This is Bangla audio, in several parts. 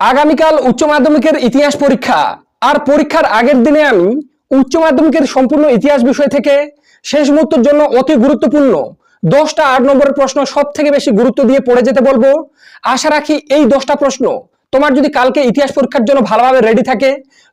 আগামীকাল উচ্চ মাধ্যমিকের ইতিহাস পরীক্ষা। আর পরীক্ষার আগের দিনে আমি উচ্চ মাধ্যমিকের সম্পূর্ণ ইতিহাস বিষয় থেকে শেষ মুহূর্তের জন্য অতি গুরুত্বপূর্ণ দশটা আট নম্বরের প্রশ্ন সব থেকে বেশি গুরুত্ব দিয়ে পড়ে যেতে বলব। আশা রাখি এই দশটা প্রশ্ন তোমার যদি কালকে ইতিহাস পরীক্ষার জন্য ভালোভাবে রেডি থাকে,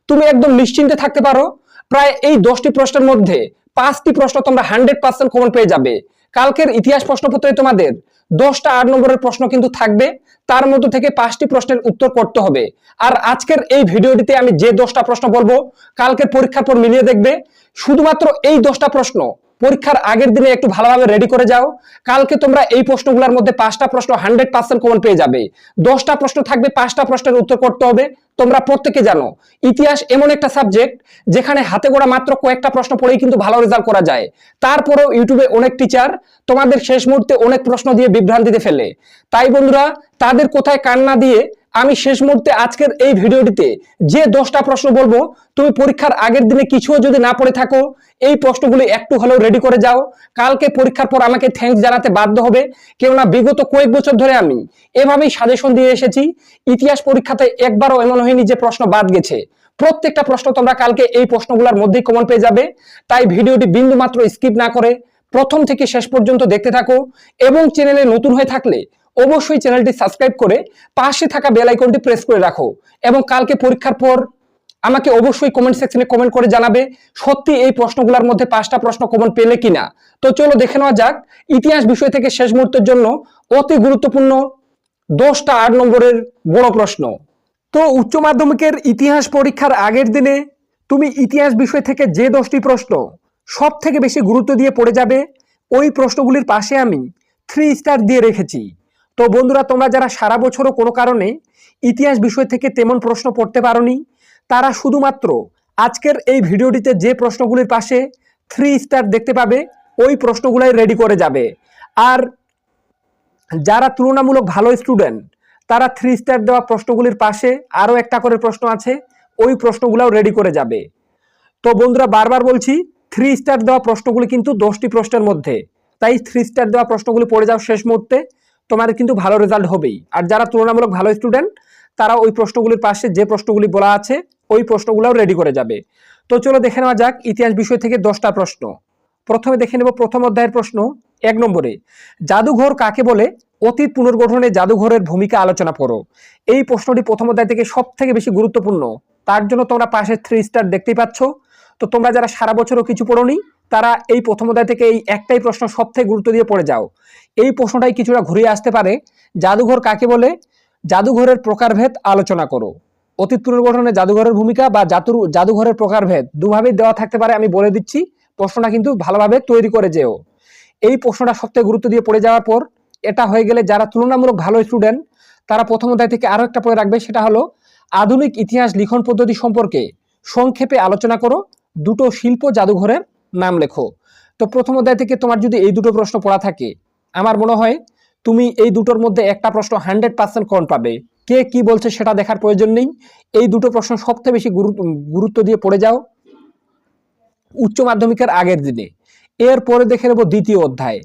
তুমি একদম নিশ্চিন্তে থাকতে পারো। প্রায় এই দশটি প্রশ্নের মধ্যে পাঁচটি প্রশ্ন তোমরা হান্ড্রেড পার্সেন্ট কমন পেয়ে যাবে। কালকের ইতিহাস প্রশ্নপত্রে তোমাদের দশটা আট নম্বরের প্রশ্ন কিন্তু থাকবে। তার মধ্যে থেকে পাঁচটি প্রশ্নের উত্তর করতে হবে। আর আজকের এই ভিডিওটিতে আমি যে দশটা প্রশ্ন বলব, কালকের পরীক্ষার পর মিলিয়ে দেখবে। শুধুমাত্র এই দশটা প্রশ্ন পরীক্ষার আগের দিনে একটু ভালোভাবে রেডি করে যাও। কালকে তোমরা এই প্রশ্নগুলোর মধ্যে পাঁচটা প্রশ্ন হান্ড্রেড পার্সেন্ট কমন পেয়ে যাবে। দশটা প্রশ্ন থাকবে, পাঁচটা প্রশ্নের উত্তর করতে হবে। তোমরা প্রত্যেকে জানো, ইতিহাস এমন একটা সাবজেক্ট যেখানে হাতে গোড়া মাত্র কয়েকটা প্রশ্ন পড়েই কিন্তু ভালো রেজাল্ট করা যায়। তারপরেও ইউটিউবে অনেক টিচার তোমাদের শেষ মুহূর্তে অনেক প্রশ্ন দিয়ে বিভ্রান্তিতে ফেলে। তাই বন্ধুরা, তাদের কোথায় কান্না দিয়ে আমি শেষ মুহূর্তে আজকের এই ভিডিওটিতে যে দশটা প্রশ্ন বলব, তুমি পরীক্ষার আগের দিনে কিছুও যদি না পড়ে থাকো, এই প্রশ্নগুলি একটু হলেও রেডি করে যাও। কালকে পরীক্ষার পর আমাকে থ্যাঙ্কস জানাতে বাধ্য হবে। কেননা বিগত কয়েক বছর ধরে আমি এভাবেই সাজেশন দিয়ে এসেছি। ইতিহাস পরীক্ষাতে একবারও এমন হয়নি যে প্রশ্ন বাদ গেছে। প্রত্যেকটা প্রশ্ন তোমরা কালকে এই প্রশ্নগুলোর মধ্যেই কমন পেয়ে যাবে। তাই ভিডিওটি বিন্দু মাত্র স্কিপ না করে প্রথম থেকে শেষ পর্যন্ত দেখতে থাকো এবং চ্যানেলে নতুন হয়ে থাকলে অবশ্যই চ্যানেলটি সাবস্ক্রাইব করে পাশে থাকা বেল আইকনটি প্রেস করে রাখো এবং কালকে পরীক্ষার পর আমাকে অবশ্যই কমেন্ট সেকশনে কমেন্ট করে জানাবে সত্যি এই প্রশ্নগুলোর মধ্যে পাঁচটা প্রশ্ন কমন পেলে কিনা। তো চলো দেখে নেওয়া যাক, ইতিহাস বিষয় থেকে শেষ মুহূর্তের জন্য অতি গুরুত্বপূর্ণ দশটা আট নম্বরের বড় প্রশ্ন। তো উচ্চ মাধ্যমিকের ইতিহাস পরীক্ষার আগের দিনে তুমি ইতিহাস বিষয় থেকে যে দশটি প্রশ্ন সব থেকে বেশি গুরুত্ব দিয়ে পড়ে যাবে, ওই প্রশ্নগুলির পাশে আমি থ্রি স্টার দিয়ে রেখেছি। তো বন্ধুরা, তোমরা যারা সারা বছরও কোনো কারণে ইতিহাস বিষয় থেকে তেমন প্রশ্ন পড়তে পারোনি, তারা শুধুমাত্র আজকের এই ভিডিওটিতে যে প্রশ্নগুলির পাশে থ্রি স্টার দেখতে পাবে, ওই প্রশ্নগুলাই রেডি করে যাবে। আর যারা তুলনামূলক ভালো স্টুডেন্ট তারা থ্রি স্টার দেওয়া প্রশ্নগুলির পাশে আরও একটা করে প্রশ্ন আছে, ওই প্রশ্নগুলোও রেডি করে যাবে। তো বন্ধুরা, বারবার বলছি থ্রি স্টার দেওয়া প্রশ্নগুলি কিন্তু দশটি প্রশ্নের মধ্যে। তাই থ্রি স্টার দেওয়া প্রশ্নগুলি পড়ে যাও শেষ মুহূর্তে। তোমাদের কিন্তু ভালো রেজাল্ট হবেই। আর যারা তুলনামূলক ভালো স্টুডেন্ট তারা ওই প্রশ্নগুলির পাশে যে প্রশ্নগুলি বলা আছে, ওই প্রশ্নগুলোও রেডি করে যাবে। তো চলো দেখে নেওয়া যাক ইতিহাস বিষয় থেকে দশটা প্রশ্ন। প্রথমে দেখে নেব প্রথম অধ্যায়ের প্রশ্ন, এক নম্বরে, জাদুঘর কাকে বলে? অতীত পুনর্গঠনে জাদুঘরের ভূমিকা আলোচনা করো। এই প্রশ্নটি প্রথম অধ্যায় থেকে সব থেকে বেশি গুরুত্বপূর্ণ। তার জন্য তোমরা পাশে থ্রি স্টার দেখতেই পাচ্ছ। তো তোমরা যারা সারা বছরও কিছু পড়োনি তারা এই প্রথম অধ্যায় থেকে এই একটাই প্রশ্ন সবথেকে গুরুত্ব দিয়ে পড়ে যাও। এই প্রশ্নটাই কিছুটা ঘুরিয়ে আসতে পারে। জাদুঘর কাকে বলে? জাদুঘরের প্রকারভেদ আলোচনা করো। অতীত পুনর্গঠনে জাদুঘরের ভূমিকা বা জাতুর, জাদুঘরের প্রকারভেদ দুভাবেই দেওয়া থাকতে পারে, আমি বলে দিচ্ছি। প্রশ্নটা কিন্তু ভালোভাবে তৈরি করে যেও। এই প্রশ্নটা সবথেকে গুরুত্ব দিয়ে পড়ে যাওয়ার পর এটা হয়ে গেলে যারা তুলনামূলক ভালো স্টুডেন্ট তারা প্রথম অধ্যায় থেকে আরও একটা পড়ে রাখবে, সেটা হলো আধুনিক ইতিহাস লিখন পদ্ধতি সম্পর্কে সংক্ষেপে আলোচনা করো। দুটো শিল্প জাদুঘরের নাম লেখো। তো প্রথম অধ্যায় থেকে তোমার যদি এই দুটো প্রশ্ন পড়া থাকে, আমার মনে হয় তুমি এই দুটোর মধ্যে একটা প্রশ্ন হান্ড্রেড পার্সেন্ট কন পাবে। কে কি বলছে সেটা দেখার প্রয়োজন নেই। এই দুটো প্রশ্ন সবথেকে বেশি গুরুত্ব গুরুত্ব দিয়ে পড়ে যাও উচ্চ মাধ্যমিকের আগের দিনে। এরপরে দেখে নেব দ্বিতীয় অধ্যায়।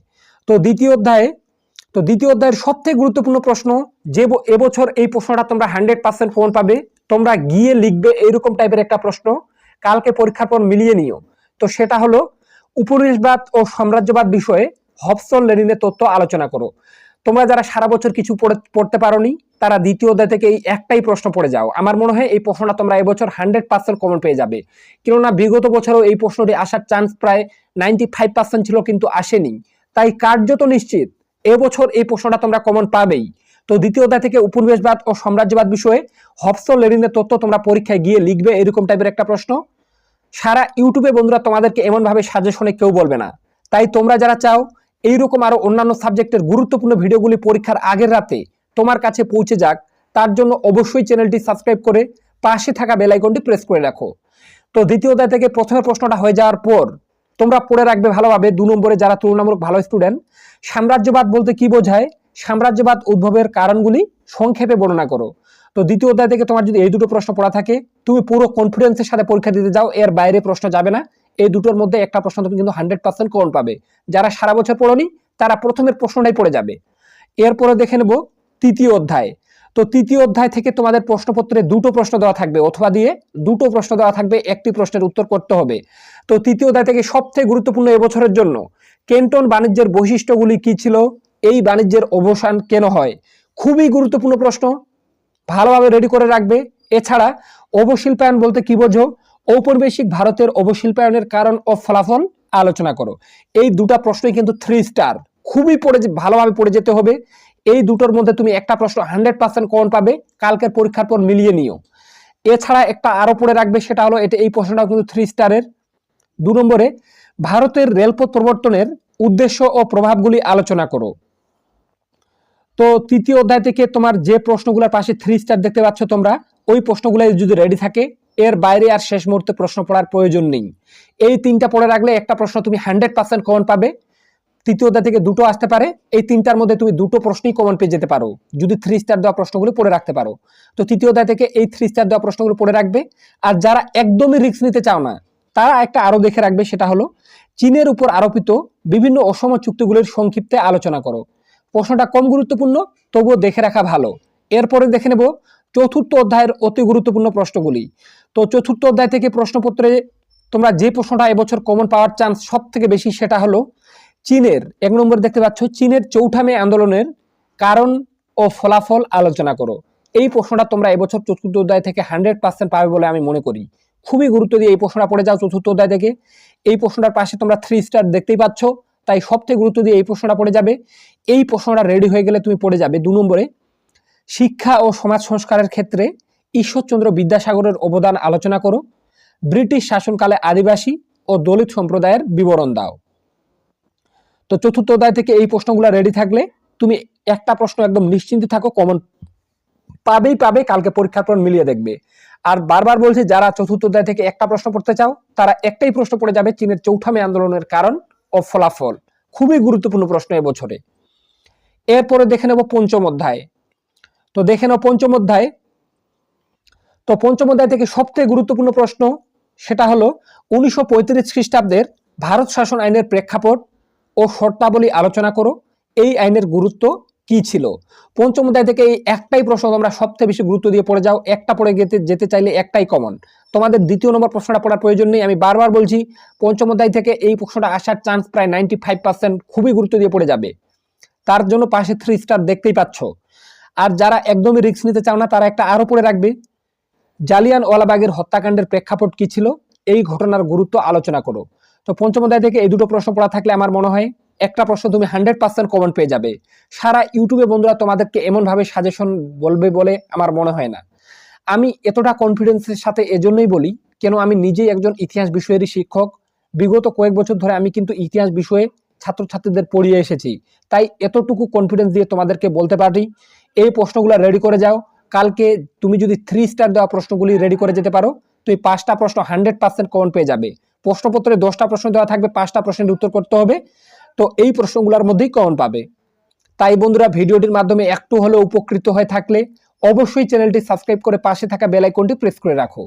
তো দ্বিতীয় অধ্যায়ে, তো দ্বিতীয় অধ্যায়ের সবথেকে গুরুত্বপূর্ণ প্রশ্ন, যে এবছর এই প্রশ্নটা তোমরা হান্ড্রেড পার্সেন্ট ফোন পাবে। তোমরা গিয়ে লিখবে এইরকম টাইপের একটা প্রশ্ন। কালকে পরীক্ষার পর মিলিয়ে নিও। তো সেটা হলো উপনিবেশবাদ ও সাম্রাজ্যবাদ বিষয়ে হবসন লেনিনের তথ্য আলোচনা করো। তোমরা যারা সারা বছর কিছু পড়ে, পড়তে পারোনি, তারা দ্বিতীয় অধ্যায় থেকে এই একটাই প্রশ্ন পড়ে যাও। আমার মনে হয় এই প্রশ্নটা তোমরা এবছর হান্ড্রেড পার্সেন্ট কমন পেয়ে যাবে। কেননা বিগত বছরও এই প্রশ্নটি আসার চান্স প্রায় নাইনটি ফাইভ পার্সেন্ট ছিল কিন্তু আসেনি। তাই কার্যত নিশ্চিত, এবছর এই প্রশ্নটা তোমরা কমন পাবেই। তো দ্বিতীয় অধ্যায় থেকে উপনিবেশবাদ ও সাম্রাজ্যবাদ বিষয়ে হবসন লেনিনের তথ্য তোমরা পরীক্ষায় গিয়ে লিখবে, এরকম টাইপের একটা প্রশ্ন। সারা ইউটিউবে বন্ধুরা তোমাদেরকে এমনভাবে সাজেশনে কেউ বলবে না। তাই তোমরা যারা চাও, এইরকম আরও অন্যান্য সাবজেক্টের গুরুত্বপূর্ণ ভিডিওগুলি পরীক্ষার আগের রাতে তোমার কাছে পৌঁছে যাক, তার জন্য অবশ্যই চ্যানেলটি সাবস্ক্রাইব করে পাশে থাকা বেল আইকনটি প্রেস করে রাখো। তো দ্বিতীয় অধ্যায় থেকে প্রথমে প্রশ্নটা হয়ে যাওয়ার পর তোমরা পড়ে রাখবে ভালোভাবে, দু নম্বরে যারা তুলনামূলক ভালো স্টুডেন্ট সাম্রাজ্যবাদ বলতে কি বোঝায়? সাম্রাজ্যবাদ উদ্ভবের কারণগুলি সংক্ষেপে বর্ণনা করো। তো দ্বিতীয় অধ্যায় থেকে তোমার যদি এই দুটো প্রশ্ন পড়া থাকে, তুমি পুরো কনফিডেন্সের সাথে পরীক্ষা দিতে যাও, এর বাইরে প্রশ্ন যাবে না। এই দুটোর মধ্যে একটা প্রশ্ন তুমি কিন্তু হান্ড্রেড পার্সেন্ট কমন পাবে। যারা সারা বছর পড়নি, তারা প্রথমের প্রশ্নটাই পড়ে যাবে। এরপরে দেখে নেব তৃতীয় অধ্যায়। তো তৃতীয় অধ্যায় থেকে তোমাদের প্রশ্নপত্রে দুটো প্রশ্ন দেওয়া থাকবে, অথবা দিয়ে দুটো প্রশ্ন দেওয়া থাকবে, একটি প্রশ্নের উত্তর করতে হবে। তো তৃতীয় অধ্যায় থেকে সবথেকে গুরুত্বপূর্ণ এবছরের জন্য কেন্টন বাণিজ্যের বৈশিষ্ট্যগুলি কি ছিল? এই বাণিজ্যের অবসান কেন হয়? খুবই গুরুত্বপূর্ণ প্রশ্ন। ভালোভাবে রেডি করে রাখবে। এছাড়া অবশিল্পায়ন বলতে কি বোঝো? ঔপনিবেশিক ভারতের অবশিল্পায়নের কারণ ও ফলাফল আলোচনা করো। এই দুটা প্রশ্নই কিন্তু থ্রি স্টার খুবই পড়ে ভালোভাবে পড়ে যেতে হবে। এই দুটোর মধ্যে তুমি একটা প্রশ্ন হান্ড্রেড পার্সেন্ট কমন পাবে, কালকের পরীক্ষার পর মিলিয়ে নিও। এছাড়া একটা আরও পড়ে রাখবে, সেটা হলো এটা এই প্রশ্নটাও কিন্তু থ্রি স্টারের দু নম্বরে, ভারতের রেলপথ প্রবর্তনের উদ্দেশ্য ও প্রভাবগুলি আলোচনা করো। তো তৃতীয় অধ্যায় থেকে তোমার যে প্রশ্নগুলোর পাশে থ্রি স্টার দেখতে পাচ্ছ তোমরা, ওই প্রশ্নগুলো যদি রেডি থাকে, এর বাইরে আর শেষ মুহূর্তে প্রশ্ন পড়ার প্রয়োজন নেই। এই তিনটা পড়ে রাখলে একটা প্রশ্ন তুমি হান্ড্রেড পার্সেন্ট কমন পাবে। তৃতীয় অধ্যায় থেকে দুটো আসতে পারে, এই তিনটার মধ্যে তুমি দুটো প্রশ্নই কমন পেয়ে যেতে পারো, যদি থ্রি স্টার দেওয়া প্রশ্নগুলো পড়ে রাখতে পারো। তো তৃতীয় অধ্যায় থেকে এই থ্রি স্টার দেওয়া প্রশ্নগুলো পড়ে রাখবে। আর যারা একদমই রিস্ক নিতে চাও না, তারা একটা আরও দেখে রাখবে, সেটা হলো, চীনের উপর আরোপিত বিভিন্ন অসম চুক্তিগুলির সংক্ষিপ্তে আলোচনা করো। প্রশ্নটা কম গুরুত্বপূর্ণ, তবুও দেখে রাখা ভালো। এরপরে দেখে নেব চতুর্থ অধ্যায়ের অতি গুরুত্বপূর্ণ প্রশ্নগুলি। তো চতুর্থ অধ্যায় থেকে প্রশ্নপত্রে তোমরা যে প্রশ্নটা এবছর কমন পাওয়ার চান্স সব থেকে বেশি সেটা হলো চীনের, এক নম্বর দেখতে পাচ্ছ চীনের চৌঠা মে আন্দোলনের কারণ ও ফলাফল আলোচনা করো। এই প্রশ্নটা তোমরা এবছর চতুর্থ অধ্যায় থেকে হান্ড্রেড পার্সেন্ট পাবে বলে আমি মনে করি। খুবই গুরুত্ব দিয়ে এই প্রশ্নটা পড়ে যাও চতুর্থ অধ্যায় থেকে। এই প্রশ্নটার পাশে তোমরা থ্রি স্টার দেখতেই পাচ্ছ, তাই সবথেকে গুরুত্ব দিয়ে এই প্রশ্নটা পড়ে যাবে। এই প্রশ্নটা রেডি হয়ে গেলে তুমি পড়ে যাবে। দু নম্বরে, শিক্ষা ও সমাজ সংস্কারের ক্ষেত্রে ঈশ্বরচন্দ্র বিদ্যাসাগরের অবদান আলোচনা করো। ব্রিটিশ শাসনকালে আদিবাসী ও দলিত সম্প্রদায়ের বিবরণ দাও। তো চতুর্থ অধ্যায় থেকে এই প্রশ্নগুলো রেডি থাকলে তুমি একটা প্রশ্ন একদম নিশ্চিন্তে থাকো কমন পাবেই পাবে, কালকে পরীক্ষার পর মিলিয়ে দেখবে। আর বারবার বলছি, যারা চতুর্থ অধ্যায় থেকে একটা প্রশ্ন পড়তে চাও, তারা একটাই প্রশ্ন পড়ে যাবে, চীনের চৌঠামে আন্দোলনের কারণ ও ফলাফল। খুবই গুরুত্বপূর্ণ প্রশ্ন এবছরে। এরপরে দেখে নেব পঞ্চম অধ্যায়। তো দেখে নাও পঞ্চম অধ্যায়। তো পঞ্চম অধ্যায় থেকে সবথেকে গুরুত্বপূর্ণ প্রশ্ন সেটা হলো উনিশশো পঁয়ত্রিশ খ্রিস্টাব্দের ভারত শাসন আইনের প্রেক্ষাপট ও শর্তাবলী আলোচনা করো। এই আইনের গুরুত্ব কি ছিল? পঞ্চম অধ্যায় থেকে এই একটাই প্রশ্ন তোমরা সবথেকে বেশি গুরুত্ব দিয়ে পড়ে যাও। একটা পড়ে যেতে যেতে চাইলে একটাই কমন তোমাদের দ্বিতীয় নম্বর প্রশ্নটা পড়ার প্রয়োজন নেই। আমি বারবার বলছি, পঞ্চম অধ্যায় থেকে এই প্রশ্নটা আসার চান্স প্রায় নাইনটি ফাইভ পার্সেন্ট খুবই গুরুত্ব দিয়ে পড়ে যাবে। তার জন্য পাশে থ্রি স্টার দেখতেই পাচ্ছ। আর যারা একদমই রিস্ক নিতে চাও না, তারা একটা আরও পড়ে রাখবে। জালিয়ান ওয়ালাবাগের হত্যাকাণ্ডের প্রেক্ষাপট কি ছিল? এই ঘটনার গুরুত্ব আলোচনা করো। তো পঞ্চম অধ্যায় থেকে এই দুটো প্রশ্ন পড়া থাকলে আমার মনে হয়, একটা প্রশ্ন তুমি হান্ড্রেড পার্সেন্ট কমন পেয়ে যাবে। সারা ইউটিউবে বন্ধুরা তোমাদেরকে এমনভাবে সাজেশন বলবে বলে আমার মনে হয় না। আমি এতটা কনফিডেন্সের সাথে এজন্যই বলি, কেন আমি নিজেই একজন ইতিহাস বিষয়েরই শিক্ষক। বিগত কয়েক বছর ধরে আমি কিন্তু ইতিহাস বিষয়ে ছাত্রছাত্রীদের পড়িয়ে এসেছি। তাই এতটুকু কনফিডেন্স দিয়ে তোমাদেরকে বলতে পারি, এই প্রশ্নগুলো রেডি করে যাও। কালকে তুমি যদি থ্রি স্টার দেওয়া প্রশ্নগুলি রেডি করে যেতে পারো, তুই পাঁচটা প্রশ্ন হান্ড্রেড পার্সেন্ট কমন পেয়ে যাবে। প্রশ্নপত্রে দশটা প্রশ্ন দেওয়া থাকবে, পাঁচটা প্রশ্নের উত্তর করতে হবে। তো এই প্রশ্নগুলোর মধ্যেই কমন পাবে। তাই বন্ধুরা, ভিডিওটির মাধ্যমে একটু হলেও উপকৃত হয়ে থাকলে অবশ্যই চ্যানেলটি সাবস্ক্রাইব করে পাশে থাকা বেল আইকনটি প্রেস করে রাখো।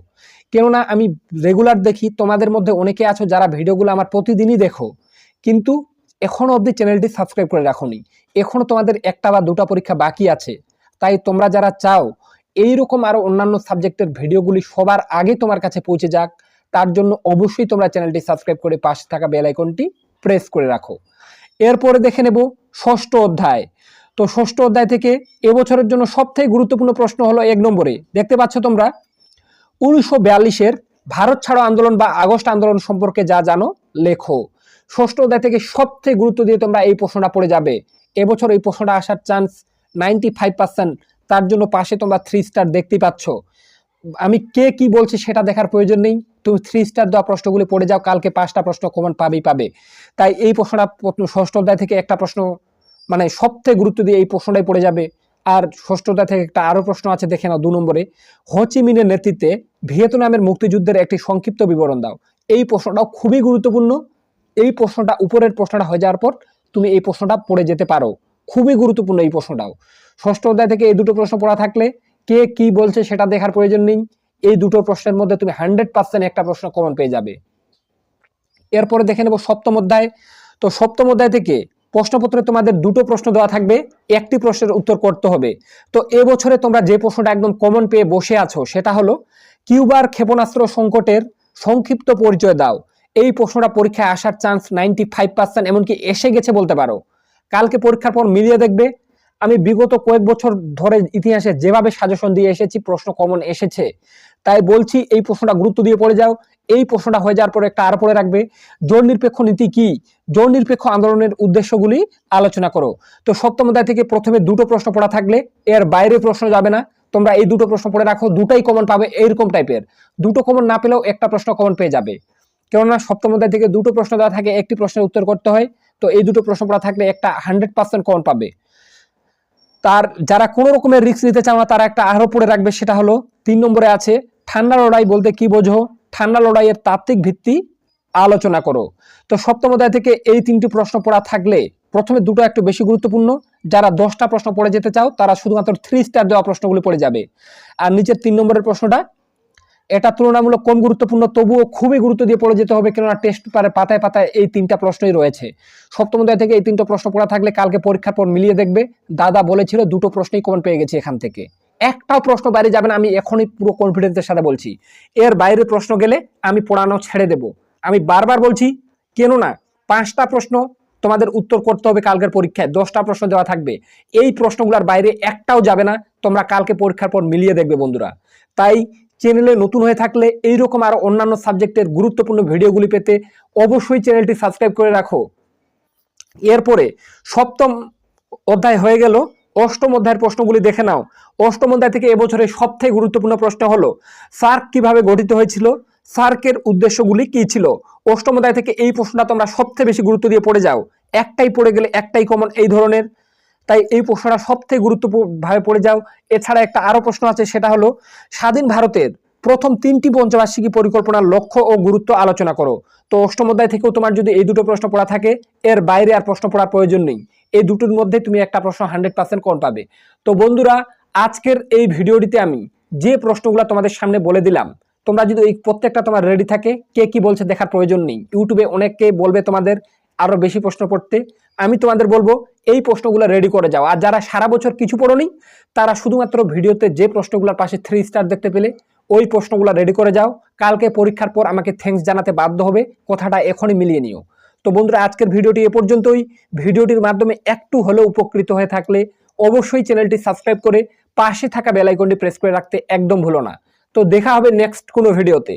কেননা, আমি রেগুলার দেখি, তোমাদের মধ্যে অনেকে আছো যারা ভিডিওগুলো আমার প্রতিদিনই দেখো। কিন্তু এখনও অবধি চ্যানেলটি সাবস্ক্রাইব করে রাখোনি। এখনও তোমাদের একটা বা দুটা পরীক্ষা বাকি আছে। তাই তোমরা যারা চাও এই রকম আরও অন্যান্য সাবজেক্টের ভিডিওগুলি সবার আগে তোমার কাছে পৌঁছে যাক। তার জন্য অবশ্যই তোমরা চ্যানেলটি সাবস্ক্রাইব করে পাশে থাকা বেল আইকনটি প্রেস করে রাখো। এরপরে দেখে নেব ষষ্ঠ অধ্যায়। তো ষষ্ঠ অধ্যায় থেকে এবছরের জন্য সবথেকে গুরুত্বপূর্ণ প্রশ্ন হলো এক নম্বরে, দেখতে পাচ্ছ তোমরা? উনিশশো বিয়াল্লিশের ভারত ছাড়ো আন্দোলন বা আগস্ট আন্দোলন সম্পর্কে যা জানো, লেখো। ষষ্ঠ অধ্যায় থেকে সবথেকে গুরুত্ব দিয়ে তোমরা এই প্রশ্নটা পড়ে যাবে। এবছর এই প্রশ্নটা আসার চান্স নাইনটি ফাইভ পার্সেন্ট তার জন্য পাশে তোমরা থ্রি স্টার দেখতেই পাচ্ছ। আমি কে কি বলছি সেটা দেখার প্রয়োজন নেই। তুমি থ্রি স্টার দেওয়া প্রশ্নগুলি পড়ে যাও, কালকে পাঁচটা প্রশ্ন কমন পাবেই পাবে। তাই এই প্রশ্নটা ষষ্ঠ অধ্যায় থেকে একটা প্রশ্ন মানে সবথেকে গুরুত্ব দিয়ে এই প্রশ্নটাই পড়ে যাবে। আর ষষ্ঠ অধ্যায় থেকে একটা আরও প্রশ্ন আছে, দেখে নাও দু নম্বরে। হোচিমিনের নেতৃত্বে ভিয়েতনামের মুক্তিযুদ্ধের একটি সংক্ষিপ্ত বিবরণ দাও। এই প্রশ্নটাও খুবই গুরুত্বপূর্ণ। এই প্রশ্নটা, উপরের প্রশ্নটা হয়ে যাওয়ার পর তুমি এই প্রশ্নটা পড়ে যেতে পারো। খুবই গুরুত্বপূর্ণ এই প্রশ্নটাও। ষষ্ঠ অধ্যায় থেকে এই দুটো প্রশ্ন পড়া থাকলে কে কি বলছে সেটা দেখার প্রয়োজন নেই। এই দুটো প্রশ্নের মধ্যে তুমি হান্ড্রেড পার্সেন্ট একটা প্রশ্ন কমন পেয়ে যাবে। এরপরে দেখে নেব সপ্তম অধ্যায়। তো সপ্তম অধ্যায় থেকে প্রশ্নপত্রে তোমাদের দুটো প্রশ্ন দেওয়া থাকবে। একটি প্রশ্নের উত্তর করতে হবে। তো এবছরে তোমরা যে প্রশ্নটা একদম কমন পেয়ে বসে আছো সেটা হলো, কিউবার ক্ষেপণাস্ত্র সংকটের সংক্ষিপ্ত পরিচয় দাও। এই প্রশ্নটা পরীক্ষায় আসার চান্স নাইনটি ফাইভ পার্সেন্ট এমনকি এসে গেছে বলতে পারো। কালকে পরীক্ষার পর মিলিয়ে দেখবে, আমি বিগত কয়েক বছর ধরে ইতিহাসে যেভাবে সাজেশন দিয়ে এসেছি, প্রশ্ন কমন এসেছে। তাই বলছি, এই প্রশ্নটা গুরুত্ব দিয়ে পড়ে যাও। এই প্রশ্নটা হয়ে যাওয়ার পরে একটা আর পরে রাখবে। জোর নিরপেক্ষ নীতি কি? জোর নিরপেক্ষ আন্দোলনের উদ্দেশ্যগুলি আলোচনা করো। তো সপ্তম অধ্যায় থেকে প্রথমে দুটো প্রশ্ন পড়া থাকলে, এর বাইরে প্রশ্ন যাবে না। তোমরা এই দুটো প্রশ্ন পড়ে রাখো, দুটাই কমন পাবে এইরকম টাইপের দুটো কমন না পেলেও একটা প্রশ্ন কমন পেয়ে যাবে। কেননা সপ্তম অধ্যায় থেকে দুটো প্রশ্ন দেওয়া থাকে, একটি প্রশ্নের উত্তর করতে হয়। তো এই দুটো প্রশ্ন পড়া থাকলে একটা হান্ড্রেড পার্সেন্ট কমন পাবে। তার যারা কোনো রকমের রিস্ক নিতে চাও না, তারা একটা আরও পড়ে রাখবে, সেটা হলো তিন নম্বরে আছে, ঠান্ডা লড়াই বলতে কি বোঝো? ঠান্ডা লড়াইয়ের তাত্ত্বিক ভিত্তি আলোচনা করো। তো সপ্তম অধ্যায় থেকে এই তিনটি প্রশ্ন পড়া থাকলে প্রথমে দুটো একটু বেশি গুরুত্বপূর্ণ। যারা দশটা প্রশ্ন পড়ে যেতে চাও, তারা শুধুমাত্র থ্রি স্টার দেওয়া প্রশ্নগুলি পড়ে যাবে। আর নিচের তিন নম্বরের প্রশ্নটা এটা তুলনামূলক কম গুরুত্বপূর্ণ, তবুও খুবই গুরুত্ব দিয়ে পড়ে যেতে হবে, কেননা টেস্ট পেপারে পাতায় পাতায় এই তিনটা প্রশ্নই রয়েছে। সপ্তম অধ্যায় থেকে এই তিনটা প্রশ্ন পড়া থাকলে কালকে পরীক্ষার পর মিলিয়ে দেখবে, দাদা বলেছিল দুটো প্রশ্নই কমন পেয়ে গেছি এখান থেকে। একটাও প্রশ্ন বাইরে যাবে না, আমি এখনই পুরো কনফিডেন্সের সাথে বলছি। এর বাইরে প্রশ্ন গেলে আমি পড়ানো ছেড়ে দেব। আমি বারবার বলছি, কেন না? পাঁচটা প্রশ্ন তোমাদের উত্তর করতে হবে কালকের পরীক্ষায়, দশটা প্রশ্ন দেওয়া থাকবে। এই প্রশ্নগুলোর বাইরে একটাও যাবে না, তোমরা কালকে পরীক্ষার পর মিলিয়ে দেখবে বন্ধুরা। তাই চ্যানেলে নতুন হয়ে থাকলে এইরকম আরও অন্যান্য সাবজেক্টের গুরুত্বপূর্ণ ভিডিওগুলি পেতে অবশ্যই চ্যানেলটি সাবস্ক্রাইব করে রাখো। এরপরে সপ্তম অধ্যায় হয়ে গেল। অষ্টম অধ্যায়ের প্রশ্নগুলি দেখে নাও। অষ্টম অধ্যায় থেকে এবছরের সবথেকে গুরুত্বপূর্ণ প্রশ্ন হলো, সার্ক কীভাবে গঠিত হয়েছিল? সার্কের উদ্দেশ্যগুলি কি ছিল? অষ্টম অধ্যায় থেকে এই প্রশ্নটা তোমরা সবথেকে বেশি গুরুত্ব দিয়ে পড়ে যাও। একটাই পড়ে গেলে একটাই কমন এই ধরনের। তাই এই প্রশ্নটা সবথেকে গুরুত্বভাবে পড়ে যাও। এছাড়া একটা আরও প্রশ্ন আছে, সেটা হলো, স্বাধীন ভারতের প্রথম তিনটি পঞ্চবার্ষিকী পরিকল্পনার লক্ষ্য ও গুরুত্ব আলোচনা করো। তো অষ্টম অধ্যায় থেকেও তোমার যদি এই দুটো প্রশ্ন পড়া থাকে, এর বাইরে আর প্রশ্ন পড়ার প্রয়োজন নেই। এই দুটোর মধ্যে তুমি একটা প্রশ্ন হান্ড্রেড পার্সেন্ট কোন পাবে। তো বন্ধুরা, আজকের এই ভিডিওটিতে আমি যে প্রশ্নগুলো তোমাদের সামনে বলে দিলাম, তোমরা যদি এই প্রত্যেকটা তোমার রেডি থাকে, কে কি বলছে দেখার প্রয়োজন নেই। ইউটিউবে অনেককে বলবে তোমাদের আরও বেশি প্রশ্ন পড়তে, আমি তোমাদের বলব এই প্রশ্নগুলো রেডি করে যাও। আর যারা সারা বছর কিছু পড়োনি, তারা শুধুমাত্র ভিডিওতে যে প্রশ্নগুলোর পাশে থ্রি স্টার দেখতে পেলে, ওই প্রশ্নগুলো রেডি করে যাও। কালকে পরীক্ষার পর আমাকে থ্যাঙ্কস জানাতে বাধ্য হবে, কথাটা এখনই মিলিয়ে নিও। তো বন্ধুরা, আজকের ভিডিওটি এ পর্যন্তই। ভিডিওটির মাধ্যমে একটু হলেও উপকৃত হয়ে থাকলে অবশ্যই চ্যানেলটি সাবস্ক্রাইব করে পাশে থাকা বেলাইকনটি প্রেস করে রাখতে একদম ভুলো না। তো দেখা হবে নেক্সট কোনো ভিডিওতে